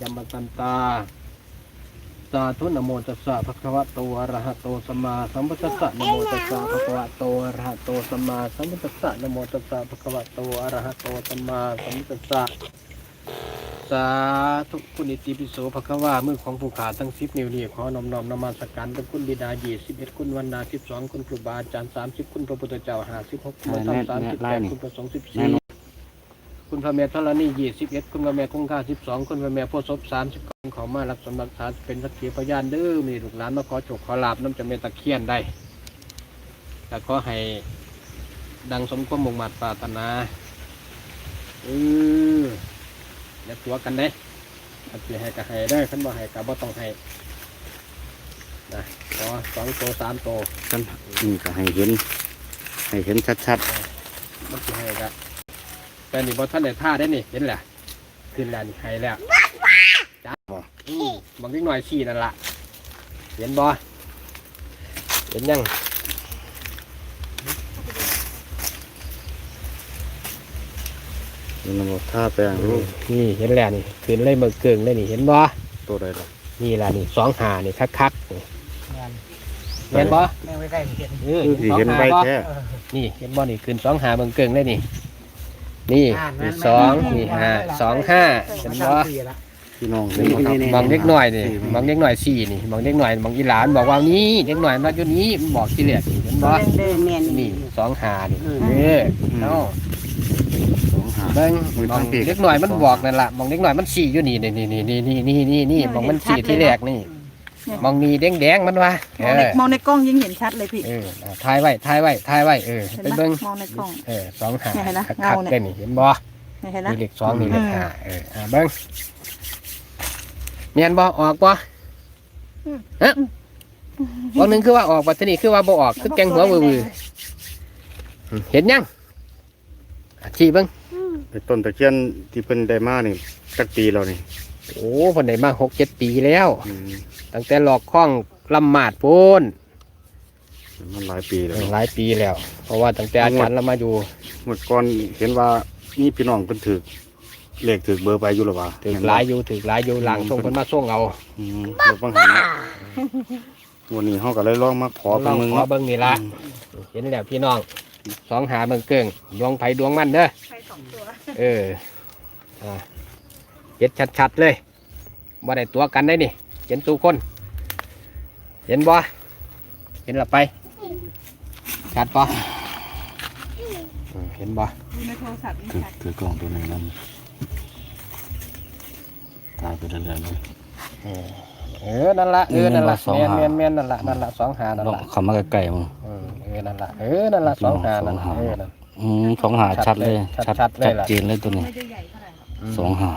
ยัมมตันตา สาธุนะโมตัสสะภะคะวะโตอะระหะโตสัมมาสัมพุทธัสสะนะโมตัสสะภะคะวะโตอะระหะโตสัมมาสัมพุทธัสสะนะโมตัสสะภะคะวะโตอะระหะโตสัมมาสัมพุทธัสสะสาธุคุณอิติปิโสภะคะวะมือของผู้ขาทั้งสิบนิ้วนี้ขอน้อมน้อมนมัสการเป็นคุณบิดายี่สิบเอ็ดคุณวันนาสิบสองคุณครูบาอาจารย์สามสิบคุณพระพุทธเจ้าห้าสิบหกคุณพระธรรมสามสิบแปดคุณพระสงฆ์สิบสี่ คุณพระแม่ธรณียี่สิบเอ็ดคุณพระแม่คงคาสิบสองคุณพระแม่โพธิ์ศพสามสิบขอมารับสมบัติษาเป็นสักขีพยานเด้อมีลูกหลานมาขอโชคขอลาบน้ำจะเมตตะเคียนได้แต่ก็ให้ดังสมความมุ่งมั่นปรารถนาเอออย่าตัวกันเด้ถ้าจะให้ก็ให้ได้ขันบ่ให้ก็บ่ต้องให้นะขอสองโตสามโตกันนี่ก็ให้เห็น ให้เห็นชัดมันจะให้ก็ แต่นี่บ่ท่านได้ท่าได้นี่เห็นแหละขึ้นแล้วนี่ให้แล้วจ้าอืมบางนิดหน่อยสี่นั่นละเห็นบ่เห็นยังๆนี่มันบอกท่าแปลงรูปนี่เห็นแล้วนี่ขึ้นเลยเมือเกิงเลยนี่เห็นบ่ตัวใดล่ะนี่ล่ะนี่สองหานี่คักคักๆนี่เห็นบ่แม่ไว้ใกล้เห็นเออคือสิเห็นใบบ่แค่นี่เห็นบ่นี่ขึ้นสองหาเมือเกิงเลยนี่ นี่นี่สองมีห้าสองห้าเห็นบ่พี่น้องะมองเล็กหน่อยนี่มองเล็กหน่อยสี่นี่มองเล็กหน่อยมองอีหลานบอกว่านี้เล็กหน่อยมาอยู่นี้บอกที่เหลือเห็นบ่นี่สองหานี่เด้เนาะเมองเล็กหน่อยมันบอกนั่นละมองเล็กหน่อยมันสี่อยู่นี่นี่นี่นี่นี่นี่นี่มองมันสี่ที่แรกนี่ มองนี่แดงแดงๆมันวะเอมองในอมองในกล้องยิ่งเห็นชัดเลยพี่ เอออะถ่ายไว้ถ่ายไว้ถ่ายไว้เออเห็นไปไหมเบิ่งมองในกล้อง เออสองหาเนี่ยเห็นไหมคักเงาๆเนี่ย ได้นี่เห็นบ่เห็นไหมมีเลขสองมีเลขอืม ห้าเอออะเบิ่งเมียนบ่ออกบ่ฮะวันหนึ่งคือว่าออกวันนี้คือว่าบ่ออกคือแกงหัววือๆอืมเห็นยังอะชี้เบิ่งไอ้ต้นตะเคียนที่เพิ่นได้มานี่จักปีแล้วนี่ โอ้คนไหนมาหกเจ็ดปีแล้วอืมตั้งแต่หลอกข้องลำมาดพูนมันหลายปีแล้วหลายปีแล้ว เพราะว่าตั้งแต่อาจารย์เรามาอยู่เมื่อก่อนเห็นว่ามีพี่น้องเพิ่นถือเลขถือเบอร์ไปอยู่หรือเปล่าถือหลายอยู่ถือหลายอยู่หลังส่งคนมาส่งเอาอืมเดี๋ยวบังหันนะวันนี้เฮาก็เลยลองมาขอลเป็นองมึงขอเนาะเบิ้งนี่ละเห็นแล้วพี่น้องสองหาเบิ้งเกิงดวงไผดวงมันเด้อใครสองตัวเอออ่า เห็นชัดๆเลยบ่ได้ตัวกันได้นี่ เห็นตูคน เห็นบ่เห็นละไปชัดปะเห็นบ่ดูในโทรศัพท์ยิ่งถือชัดถือกล่องตัวหนึงนั่นตายไปเรื่อยๆเลยเออ นั่นละเออ นั่นละสองแมนหาแมนแมนนั่นละนั่นละสองหานั่นละเขามาใกล้ๆมึงเออเออ นั่นละเออ นั่นละสองหานั่นละสองหาเออนั่นอืมสองหาชัดเลย ชัดชัดเลยล่ะเจนเลยตัวนี้ไม่ได้ใหญ่เท่าไหร่หรอกมสองหา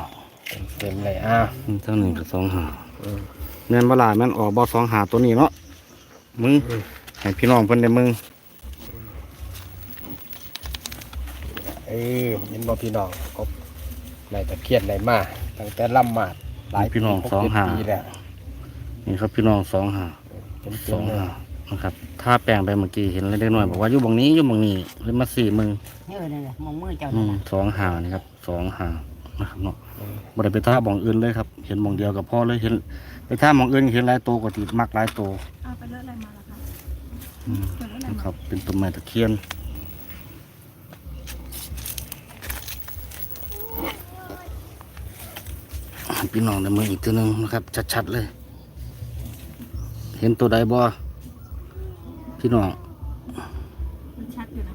เต็มเลยอ้าวอืมเท่านี้ก็สองหาอืมแม่นบ่ล่ะแม่นออกบ่สองหาตัวนี้เนาะมึงอืมให้พี่น้องเพิ่นได้มึงเออเห็นบ่พี่น้องกบในตะเคียนในมาตั้งแต่ลำมาดหลายพี่น้องปีสองหาหกเจ็ดปีแล้วนี่ครับพี่น้องสองหาเต็มสองๆเลยหานะครับถ้าแปลงไปเมื่อกี้เห็นเล็กน้อยบอกว่าอยู่บงนี้อยู่บงนี้เลยมาสี่มึงเยอะเลยมองมือเจ้าอืนั่นมน่ะสองหานี่ครับสองหานะครับเนาะ บ่ได้ไปท่าบ่องอื่นเลยครับ เห็นบ่องเดียวกับพ่อเลยเห็นไปท่าบ่องอื่นเห็นหลายโตวก็ติดมักหลายโตวเอาไปเลือกอะไรมาล่ะคะอืมเลือกอะไรนะมาครับ เป็นต้นไม้ตะเคียนให้พี่น้องในมืออีกตัวหนึงนะครับ ชัดๆเลย เห็นตัวใดบ่พี่น้องมันชัดอยู่นะ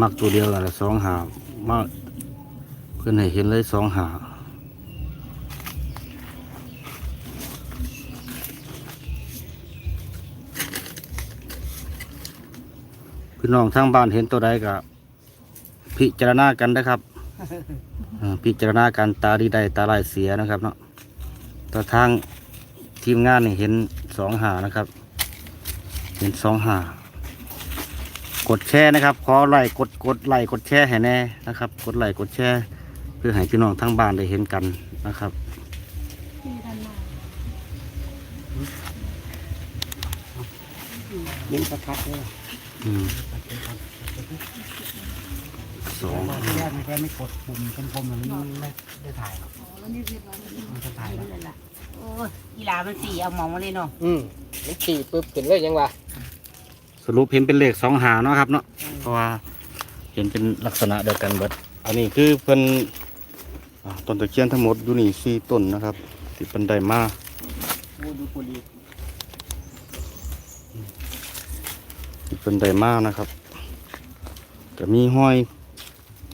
มักตัวเดียวละสองหา มาเพื่อนให้เห็นเลยสองหาพี่น้องทางบ้านเห็นตัวใดก็พิจารณากันนะครับเอ่อพิจารณาการตาดีใดตาลายเสียนะครับเนาะแต่ทางทีมงานนี่เห็นสองหานะครับ เห็นสองหา กดแชร์นะครับ ขอไลค์กดกดไลค์กดแชร์ให้แน่นะครับ กดไลค์กดแชร์เพื่อให้พี่น้องทั้งบ้านได้เห็นกันนะครับพี่ทันมาเห็นประทัดเลยอืมสองเมื่อที่แรกไม่ใช่ไม่กดปุ่มเป็นปุ่มมันไม่ได้ถ่ายหรอกอ๋อแล้วนี่เรียบร้อยแล้วมันจะถ่ายแล้วล่ะโอ้ยอีหลามันสีเอาหมองมาเลยเนาะอืมมันขี่ปึ๊บขึ้นเลยยังวะ สรุปเห็นเป็นเลขสองหาเนาะครับเนาะเพราะว่าเห็นเป็นลักษณะเดียวกันเบิดอันนี้คือเพิ่นอ่าต้นตะเคียนทั้งหมดอยู่นี่สี่ต้นนะครับที่เพิ่นได้มาโอ้ดูปุรีที่เพิ่นได้มานะครับก็มีห้อย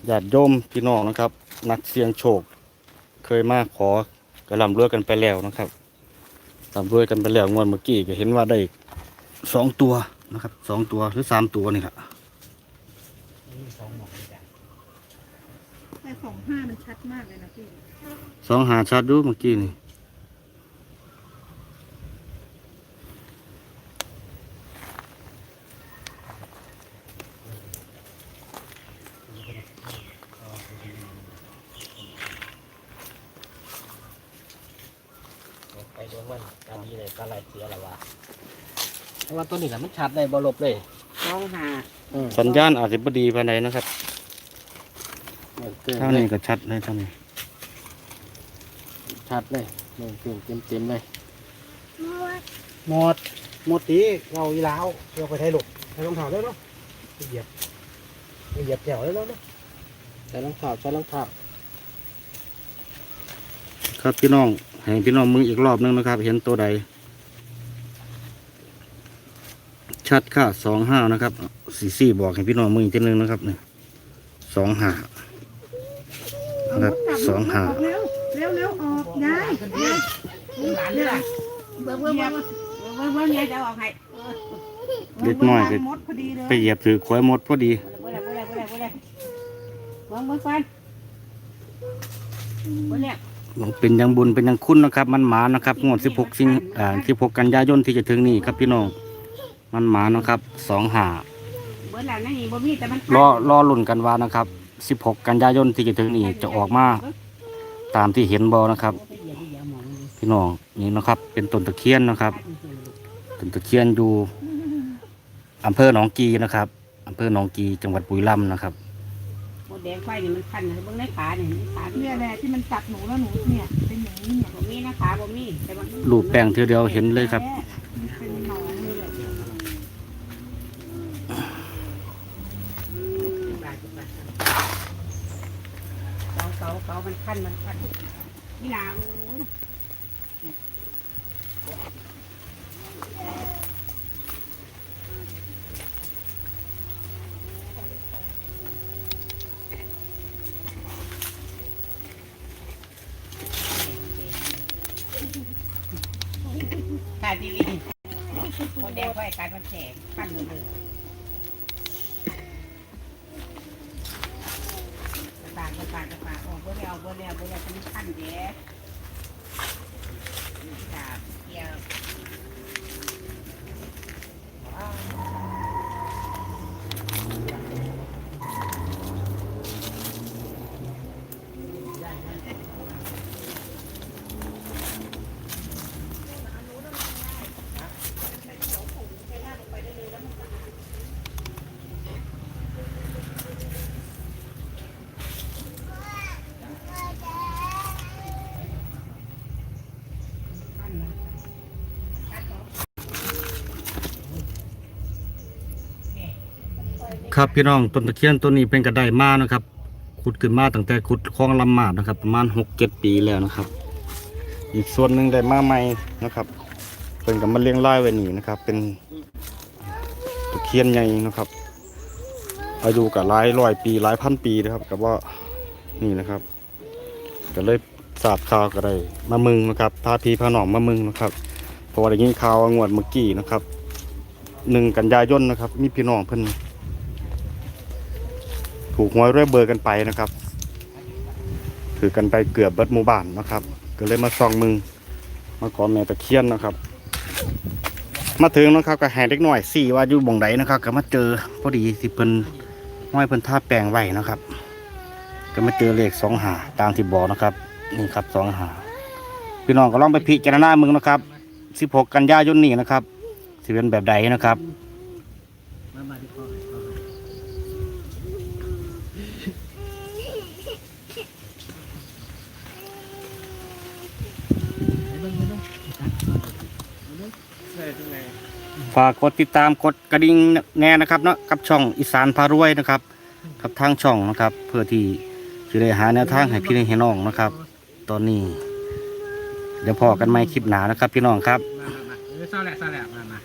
ญาติโยมพี่น้องนะครับ นักเสี่ยงโชค เคยมาขอกระลำรวยกันไปแล้วนะครับลำรวยกันไปแล้วงวดเมื่อกี้ก็เห็นว่าได้สองตัว นะครับสองตัวหรือสามตัวนี่แหละนี่สองหมองเลยจ้ะแต่สองห้ามันชัดมากเลยนะพี่สองหาชัดดูเมื่อกี้นี่ไปดวงมันการดีเลยการไหลเสียละวะเพราะ ว่าตัวนี้แหละมันชัดได้บ่ลบเลยสองห้าอืมสัญญาณอาจจะบดีภายในนะครับเกินเท่าเลนี้ยก็ชัดเลยเท่านี้ชัดเลยเต็มเต็มเต็มเต็มเลยหมดหมดตีเราอีหลาวเราไปไทยหลกไทยรองเท้าได้เนาะไปเหยียบไปเหยียบแถวได้แล้วเนาะใส่รองเท้าใส่รองเท้าครับพี่น้องให้พี่น้องมึงอีกรอบนึงนะครับ เห็นตัวใด ชัดค่ะสองห้านะครับสี่สี่บอกให้พี่น้องมึงอีกทีนึงนะครับเนี่ยสองห้านะครับสองห้าเร็วเร็วเวออกยายหลานเลยเบิ้งเบิ้งเบิ้งเบิ้งเบิ้งยายจะออกให้เล็กน้อยไปไปเหยียบถือขวายมดพอดีเบิ้งเบิ้งก่อนเบิ้งเนี่ยเป็นยังบุญเป็นยังคุณนะครับ มันหมานะครับงวด16สิงอ่า16กันยายนที่จะถึงนี่ครับพี่น้อง มันหมานะครับสองห้าเบิ้งแล้วนั่นนี่บ่มีแต่มันรอรอลุ่นกันว่านะครับ 16 กันยายนที่จะถึงนี้จะออกมาตามที่เห็นบอนะครับ พี่น้องนี่นะครับ เป็นต้นตะเคียนนะครับต้นตะเคียนอยู่อำเภอหนองกีนะครับอำเภอหนองกีจังหวัดบุรีรัมย์นะครับหมดแดงไฟนี่มันพันนะเบิ้งในขาเนี่ยในขาเนี่ยแหละที่มันกัดหนูแล้วหนูเนี่ยเป็นอย่างนี้เนี่ยบ่มีนะขาบ่มีแต่มันรูปแป้งเทียวเดียวเห็นเลยครับ มันเป็นหนองเลยแหละ เกาเกาเกามั นพันมันพันนี่หลังกายทีวีโมเดลไฟกายมันแสงขั้นหมดเลย 看。 ครับพี่น้องต้นตะเคียนต้นนี้เป็นกระไดมานะครับขุดขึ้นมาตั้งแต่ขุดคลองลำมาดนะครับ ประมาณหกเจ็ดปีแล้วนะครับ อีกส่วนหนึ่งได้มาใหม่นะครับเป็นกับมาเลี้ยงไล่ไว้นี่นะครับ เป็นตะเคียนใหญ่นะครับ อายุกับหลายร้อยปีหลายพันปีนะครับกับว่านี่นะครับ ก็เลยทราบข่าวก็ได้มามึงนะครับพาพีพาหนองมามึงนะครับเพราะว่าได้ยินข่าวงวดเมื่อกี้นะครับหนึ่งกันยายนนะครับ มีพี่น้องเพิ่น ถูกหวยเรื่อยเบอร์กันไปนะครับถือกันไปเกือบเบิดหมู่บ้านนะครับ ก็เลยมาส่องมึงมาขอแม่ตะเคียนนะครับ มาถึงนะครับก็แห่เล็กหน่อยสี่ว่าอยู่บ่งใดนะครับ ก็มาเจอพอดีที่เพิ่นห้อยเพิ่นท่าแปลงไว้นะครับ ก็มาเจอเลขสองหาตามที่บอกนะครับนี่ครับสองหาพี่น้องก็ลองไปพิจารณามึงนะครับสิบหกกันยายนนี้นะครับสิเป็นแบบใดนะครับ มามาดีกว่า ฝากกดติดตามกดกระดิ่งแน่นะครับเนาะกับช่องอีสานพารวยนะครับกับทางช่องนะครับ เพื่อที่จะได้หาแนวทางให้พี่ให้น้องนะครับ ตอนนี้ เดี๋ยวพอกันไหมคลิปหนานะครับ พี่น้องครับ เออเศร้าแหละเศร้าแหละมามา